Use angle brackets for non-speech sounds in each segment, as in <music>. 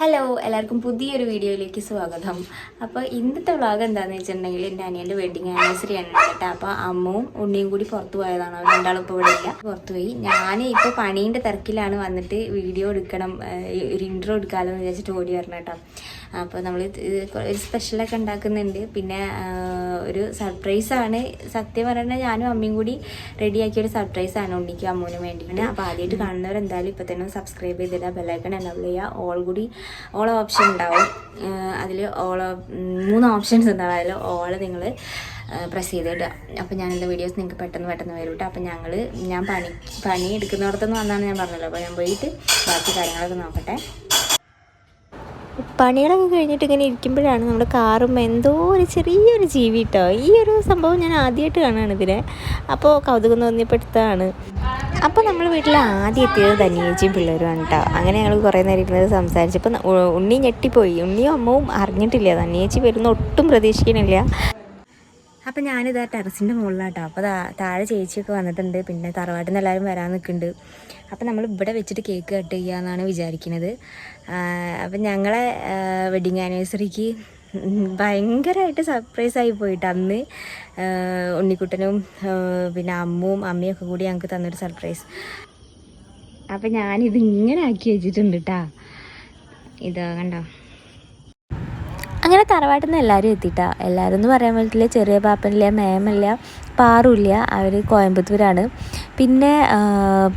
Hello എല്ലാവർക്കും പുതിയൊരു വീഡിയോയിലേക്ക് സ്വാഗതം. അപ്പോൾ ഇന്നത്തെ വ്ളോഗ് എന്താണെന്ന് വെച്ചിട്ടുണ്ടെങ്കിൽ എന്റെ അനിയന്റെ വെഡിങ് ആനിവേഴ്സറി ആണ് കേട്ടോ. അപ്പോൾ അമ്മയും ഉണ്ണിയും കൂടി പുറത്തു പോയതാണ്. രണ്ടാളും ഇപ്പോൾ ഇവിടെ ഇല്ല. പുറത്തുപോയി ഞാൻ ഇപ്പോൾ പണീന്റെ തിരക്കിലാണ് വന്നിട്ട് വീഡിയോ എടുക്കണം ഒരു ഇൻട്രോ എടുക്കാമെന്ന് വിചാരിച്ചിട്ട് ഓടി വരണം കേട്ടോ. അപ്പോൾ നമ്മൾ ഒരു സ്പെഷ്യലൊക്കെ ഉണ്ടാക്കുന്നുണ്ട്. പിന്നെ ഒരു സർപ്രൈസാണ് സത്യം പറഞ്ഞാൽ ഞാനും അമ്മയും കൂടി റെഡിയാക്കിയ ഒരു സർപ്രൈസാണ് ഉണ്ണിക്കും അമ്മൂനും വേണ്ടിയിട്ട്. അപ്പോൾ ആദ്യമായിട്ട് കാണുന്നവർ എന്തായാലും ഇപ്പോൾ തന്നെ സബ്സ്ക്രൈബ് ചെയ്തിടുക ബെല്ലൈക്കൺ എനബിൾ ചെയ്യുക. ഓൾ കൂടി ഓൾ ഓപ്ഷൻ ഉണ്ടാവും. അതിൽ ഓൾ മൂന്ന് ഓപ്ഷൻസ് ഉണ്ടാവും അതിൽ ഓൾ നിങ്ങൾ പ്രസ് ചെയ്തിടുക അപ്പോൾ എന്റെ വീഡിയോസ് നിങ്ങൾക്ക് പെട്ടെന്ന് പെട്ടെന്ന് വരും കേട്ടോ അപ്പോൾ ഞങ്ങൾ ഞാൻ പണി പണി എടുക്കുന്നിടത്തുനിന്ന് വന്നാണ് ഞാൻ പറഞ്ഞല്ലോ അപ്പോൾ ഞാൻ പോയിട്ട് ബാക്കി കാര്യങ്ങളൊക്കെ നോക്കട്ടെ. പണികളൊക്കെ കഴിഞ്ഞിട്ട് ഇങ്ങനെ ഇരിക്കുമ്പോഴാണ് നമ്മുടെ കാറും എന്തോ ഒരു ചെറിയൊരു ജീവി കേട്ടോ ഈ ഒരു സംഭവം ഞാൻ ആദ്യമായിട്ട് കാണുകയാണ് ഇതിനെ. അപ്പോൾ കൗതുകം തോന്നിയപ്പെടുത്താണ് അപ്പോൾ നമ്മൾ വീട്ടിൽ ആദ്യം എത്തിയത് ധനിയേച്ചിയും പിള്ളേരുമാണ് കേട്ടോ അങ്ങനെ ഞങ്ങൾ കുറേ നേരം ഇരുന്നത് സംസാരിച്ചപ്പോൾ ഉണ്ണി ഞെട്ടിപ്പോയി. ഉണ്ണിയും അമ്മവും അറിഞ്ഞിട്ടില്ല. ധനിയേച്ചി വരുന്ന ഒട്ടും പ്രതീക്ഷിക്കുന്നില്ല. അപ്പം ഞാനിത് ആ ടെറസിന്റെ മുകളിലാട്ടോ അപ്പോൾ താഴെ ചേച്ചിയൊക്കെ വന്നിട്ടുണ്ട്. പിന്നെ തറവാട്ടിൽ നിന്ന് എല്ലാവരും വരാൻ നിൽക്കുന്നുണ്ട് അപ്പം നമ്മൾ ഇവിടെ വെച്ചിട്ട് കേക്ക് കട്ട് ചെയ്യാമെന്നാണ് വിചാരിക്കുന്നത് അപ്പം ഞങ്ങളെ വെഡിങ് ആനിവേഴ്സറിക്ക് ഭയങ്കരമായിട്ട് സർപ്രൈസ് ആയി പോയിട്ട് അന്ന് ഉണ്ണിക്കുട്ടനും പിന്നെ അമ്മും അമ്മയും ഒക്കെ കൂടി ഞങ്ങൾക്ക് തന്നൊരു സർപ്രൈസ് അപ്പം ഞാനിത് ഇങ്ങനെ ആക്കി വെച്ചിട്ടുണ്ട് കേട്ടാ ഇതാ കണ്ടോ? അങ്ങനെ തറവാട്ടിൽ നിന്ന് എല്ലാവരും എത്തിയിട്ടാ എല്ലാവരും എന്ന് പറയാൻ പറ്റില്ല ചെറിയ പാപ്പനില്ല മേമല്ല പാറുമില്ല അവർ കോയമ്പത്തൂരാണ്. പിന്നെ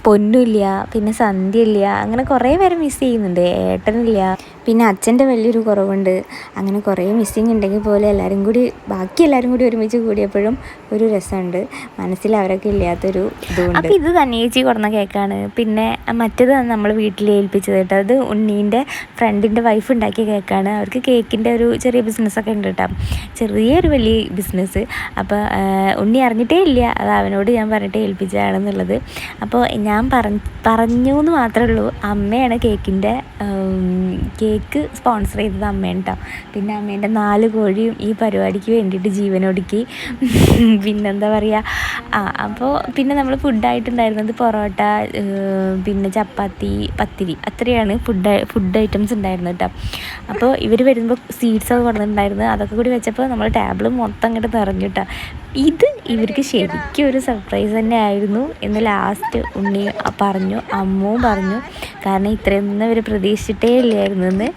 പൊന്നുമില്ല പിന്നെ സന്ധ്യ ഇല്ല അങ്ങനെ കുറേ പേരെ മിസ് ചെയ്യുന്നുണ്ട്. ഏട്ടനില്ല പിന്നെ അച്ഛന്റെ വലിയൊരു കുറവുണ്ട്. അങ്ങനെ കുറേ മിസ്സിങ് ഉണ്ടെങ്കിൽ പോലെ എല്ലാവരും കൂടി ബാക്കി എല്ലാവരും കൂടി ഒരുമിച്ച് കൂടിയപ്പോഴും ഒരു രസമുണ്ട്. മനസ്സിൽ അവരൊക്കെ ഇല്ലാത്തൊരു ഇതുകൊണ്ട് അപ്പോൾ ഇത് തന്നെ ചേച്ചി കുറഞ്ഞ കേക്കാണ്. പിന്നെ മറ്റേത് നമ്മൾ വീട്ടിൽ ഏൽപ്പിച്ചത് കേട്ടോ. അത് ഉണ്ണീന്റെ ഫ്രണ്ടിന്റെ വൈഫ് ഉണ്ടാക്കിയ കേക്കാണ്. അവർക്ക് കേക്കിന്റെ ഒരു ചെറിയ ബിസിനസ്സൊക്കെ ഉണ്ട് കേട്ടോ. ചെറിയൊരു വലിയ ബിസിനസ് അപ്പോൾ ഉണ്ണി അറിഞ്ഞിട്ടേ ഇല്ല. അത് അവനോട് ഞാൻ പറഞ്ഞിട്ട് ഏൽപ്പിച്ചതാണെന്നുള്ളത് അപ്പോൾ ഞാൻ പറഞ്ഞ എന്ന് മാത്രമേ ഉള്ളൂ. അമ്മയാണ് കേക്കിന്റെ കേക്ക് സ്പോൺസർ ചെയ്തത് അമ്മയാണ് കേട്ടോ പിന്നെ അമ്മേന്റെ നാല് കോഴിയും ഈ പരിപാടിക്ക് വേണ്ടിയിട്ട് ജീവനൊടുക്കി. <laughs> പിന്നെന്താ പറയുക ആ അപ്പോൾ പിന്നെ നമ്മൾ ഫുഡായിട്ടുണ്ടായിരുന്നത് പൊറോട്ട പിന്നെ ചപ്പാത്തി പത്തിരി. അത്രയാണ് ഫുഡ് ഫുഡ് ഐറ്റംസ് ഉണ്ടായിരുന്നത് കേട്ടോ അപ്പോൾ ഇവർ വരുമ്പോൾ സ്വീറ്റ്സൊക്കെ കൊടുത്തിട്ടുണ്ടായിരുന്നു അതൊക്കെ കൂടി വെച്ചപ്പോൾ നമ്മൾ ടേബിൾ മൊത്തം അങ്ങോട്ട് നിറഞ്ഞു കേട്ടോ ഇത് ഇവർക്ക് ശരിക്കും ഒരു സർപ്രൈസ് തന്നെ ആയിരുന്നു എന്ന് ലാസ്റ്റ് ഉണ്ണി പറഞ്ഞു അമ്മവും പറഞ്ഞു. കാരണം ഇത്രയൊന്നും അവർ പ്രതീക്ഷിച്ചിട്ടേ ഇല്ലായിരുന്നു എന്ന്.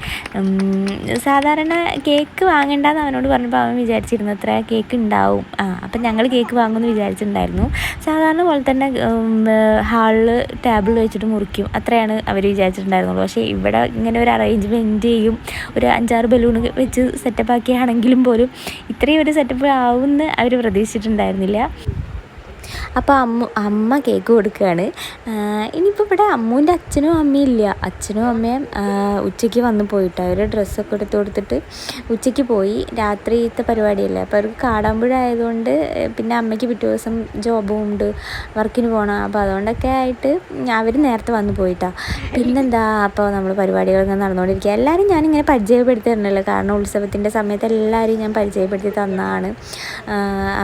സാധാരണ കേക്ക് വാങ്ങണ്ടെന്ന് അവനോട് പറഞ്ഞപ്പോൾ അവൻ വിചാരിച്ചിരുന്നു അത്ര കേക്ക് ഉണ്ടാവും. ആ അപ്പം ഞങ്ങൾ കേക്ക് വാങ്ങുമെന്ന് വിചാരിച്ചിട്ടുണ്ടായിരുന്നു. സാധാരണ പോലെ തന്നെ ഹാളിൽ ടേബിൾ വെച്ചിട്ട് മുറിക്കും. അത്രയാണ് അവർ വിചാരിച്ചിട്ടുണ്ടായിരുന്നുള്ളൂ. പക്ഷേ ഇവിടെ ഇങ്ങനെ ഒരു അറേഞ്ച്മെന്റ് ചെയ്യും ഒരു അഞ്ചാറ് ബലൂൺ വെച്ച് സെറ്റപ്പ് ആക്കിയാണെങ്കിലും പോലും ഇത്രയും ഒരു സെറ്റപ്പ് ആവുമെന്ന് അവർ പ്രതീക്ഷിച്ചിട്ടുണ്ടായിരുന്നില്ല അപ്പോൾ അമ്മ അമ്മ കേക്ക് കൊടുക്കുകയാണ്. ഇനിയിപ്പോൾ ഇവിടെ അമ്മൂന്റെ അച്ഛനും അമ്മയും ഇല്ല. അച്ഛനും അമ്മയും ഉച്ചയ്ക്ക് വന്ന് പോയിട്ട്. അവർ ഡ്രസ്സൊക്കെ എടുത്ത് കൊടുത്തിട്ട് ഉച്ചയ്ക്ക് പോയി. രാത്രിയത്തെ പരിപാടിയല്ലേ. അപ്പോൾ അവർക്ക് കാടാമ്പുഴ ആയതുകൊണ്ട് പിന്നെ അമ്മയ്ക്ക് പിറ്റേ ദിവസം ജോബും ഉണ്ട് വർക്കിന് പോകണം. അപ്പോൾ അതുകൊണ്ടൊക്കെ ആയിട്ട് അവർ നേരത്തെ വന്ന് പോയിട്ടാണ് പിന്നെന്താ അപ്പോൾ നമ്മൾ പരിപാടികളൊക്കെ നടന്നുകൊണ്ടിരിക്കുക. എല്ലാവരും ഞാനിങ്ങനെ പരിചയപ്പെടുത്തി തരണല്ലോ. കാരണം ഉത്സവത്തിന്റെ സമയത്ത് എല്ലാവരെയും ഞാൻ പരിചയപ്പെടുത്തി തന്നതാണ്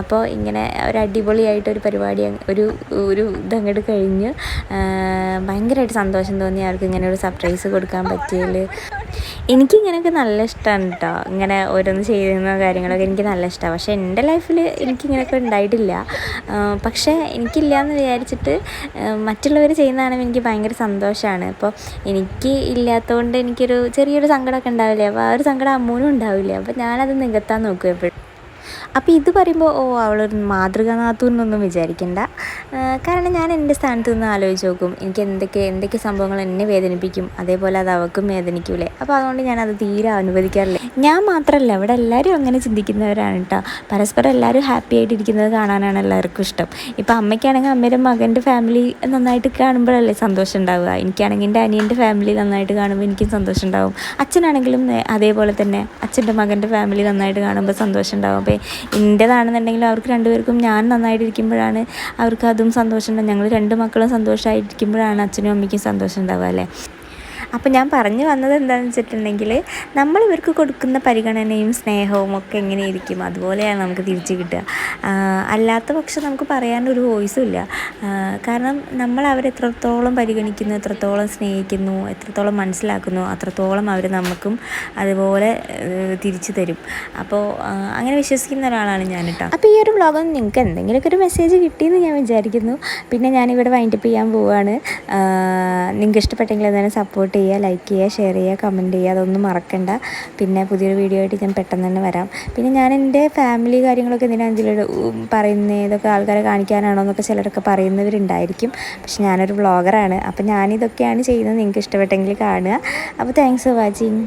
അപ്പോൾ ഇങ്ങനെ ഒരു അടിപൊളിയായിട്ട് ഒരു പരിപാടി ഒരു ഒരു ഇതങ്ങോട്ട് കഴിഞ്ഞ് ഭയങ്കരമായിട്ട് സന്തോഷം തോന്നി അവർക്ക് ഇങ്ങനെ ഒരു സർപ്രൈസ് കൊടുക്കാൻ പറ്റിയതിൽ എനിക്കിങ്ങനെയൊക്കെ നല്ല ഇഷ്ടമാണ് കേട്ടോ ഇങ്ങനെ ഓരോന്ന് ചെയ്യുന്ന കാര്യങ്ങളൊക്കെ എനിക്ക് നല്ല ഇഷ്ടമാണ് പക്ഷേ എന്റെ ലൈഫിൽ എനിക്കിങ്ങനെയൊക്കെ ഉണ്ടായിട്ടില്ല. പക്ഷേ എനിക്കില്ല എന്ന് വിചാരിച്ചിട്ട് മറ്റുള്ളവർ ചെയ്യുന്നതാണെങ്കിൽ എനിക്ക് ഭയങ്കര സന്തോഷമാണ് അപ്പോൾ എനിക്ക് ഇല്ലാത്തതുകൊണ്ട് എനിക്കൊരു ചെറിയൊരു സങ്കടമൊക്കെ ഉണ്ടാവില്ലേ? അപ്പോൾ ആ ഒരു സങ്കടം അമ്മൂനും ഉണ്ടാവില്ല? അപ്പോൾ ഞാനത് നികത്താൻ നോക്കും എപ്പോഴും. അപ്പോൾ ഇത് പറയുമ്പോൾ ഓ അവളൊരു മാതൃകാനാത്തു എന്നൊന്നും വിചാരിക്കണ്ട. കാരണം ഞാൻ എന്റെ സ്ഥാനത്ത് നിന്ന് ആലോചിച്ച് നോക്കും എനിക്ക് എന്തൊക്കെ എന്തൊക്കെ സംഭവങ്ങൾ എന്നെ വേദനിപ്പിക്കും അതേപോലെ അത് അവൾക്കും വേദനിക്കൂലേ. അപ്പോൾ അതുകൊണ്ട് ഞാൻ അത് തീരെ അനുവദിക്കാറില്ല. ഞാൻ മാത്രമല്ല ഇവിടെ എല്ലാവരും അങ്ങനെ ചിന്തിക്കുന്നവരാണ് കേട്ടോ. പരസ്പരം എല്ലാവരും ഹാപ്പി ആയിട്ടിരിക്കുന്നത് കാണാനാണ് എല്ലാവർക്കും ഇഷ്ടം. ഇപ്പോൾ അമ്മയ്ക്കാണെങ്കിൽ അമ്മയുടെ മകന്റെ ഫാമിലി നന്നായിട്ട് കാണുമ്പോഴല്ലേ സന്തോഷം ഉണ്ടാവുക. എനിക്കാണെങ്കിൽ എന്റെ അനിയന്റെ ഫാമിലി നന്നായിട്ട് കാണുമ്പോൾ എനിക്കും സന്തോഷം ഉണ്ടാവും. അച്ഛനാണെങ്കിലും അതേപോലെ തന്നെ അച്ഛന്റെ മകന്റെ ഫാമിലി നന്നായിട്ട് കാണുമ്പോൾ സന്തോഷം ഉണ്ടാവും. അപ്പോൾ എന്റേതാണെന്നുണ്ടെങ്കിലും അവർക്ക് രണ്ടുപേർക്കും ഞാൻ നന്നായിട്ടിരിക്കുമ്പോഴാണ് അവർക്ക് അതും സന്തോഷം ഞങ്ങൾ രണ്ട് മക്കളും സന്തോഷമായിരിക്കുമ്പോഴാണ് അച്ഛനും അമ്മയ്ക്കും സന്തോഷം ഉണ്ടാവുക അല്ലേ? അപ്പോൾ ഞാൻ പറഞ്ഞു വന്നത് എന്താണെന്ന് വെച്ചിട്ടുണ്ടെങ്കിൽ നമ്മൾ ഇവർക്ക് കൊടുക്കുന്ന പരിഗണനയും സ്നേഹവും ഒക്കെ എങ്ങനെയിരിക്കും? അതുപോലെയാണ് നമുക്ക് തിരിച്ചു കിട്ടുക. അല്ലാത്ത പക്ഷം നമുക്ക് പറയാനൊരു വോയിസും ഇല്ല. കാരണം നമ്മൾ അവരെ എത്രത്തോളം പരിഗണിക്കുന്നു എത്രത്തോളം സ്നേഹിക്കുന്നു എത്രത്തോളം മനസ്സിലാക്കുന്നു അത്രത്തോളം അവർ നമുക്കും അതുപോലെ തിരിച്ചു തരും. അപ്പോൾ അങ്ങനെ വിശ്വസിക്കുന്ന ഒരാളാണ് ഞാൻ കേട്ടോ അപ്പോൾ ഈ ഒരു വ്ളോഗും നിങ്ങൾക്ക് എന്തെങ്കിലുമൊക്കെ ഒരു മെസ്സേജ് കിട്ടിയെന്ന് ഞാൻ വിചാരിക്കുന്നു. പിന്നെ ഞാനിവിടെ വൈൻഡപ്പ് ചെയ്യാൻ പോവുകയാണ് നിങ്ങൾക്ക് ഇഷ്ടപ്പെട്ടെങ്കിൽ എന്തായാലും സപ്പോർട്ട് ചെയ്യുക ലൈക്ക് ചെയ്യുക ഷെയർ ചെയ്യുക കമന്റ് ചെയ്യുക അതൊന്നും മറക്കണ്ട. പിന്നെ പുതിയൊരു വീഡിയോ ആയിട്ട് ഞാൻ പെട്ടെന്ന് തന്നെ വരാം. പിന്നെ ഞാൻ എന്റെ ഫാമിലി കാര്യങ്ങളൊക്കെ എന്തിനാണ് ഇതിൽ പറയുന്നത് ഇതൊക്കെ ആൾക്കാരെ കാണിക്കാനാണോ എന്നൊക്കെ ചിലരൊക്കെ പറയുന്നവരുണ്ടായിരിക്കും. പക്ഷെ ഞാനൊരു വ്ളോഗറാണ് അപ്പോൾ ഞാനിതൊക്കെയാണ് ചെയ്യുന്നത്. നിങ്ങൾക്ക് ഇഷ്ടപ്പെട്ടെങ്കിൽ കാണുക. അപ്പോൾ താങ്ക്സ് ഫോർ വാച്ചിങ്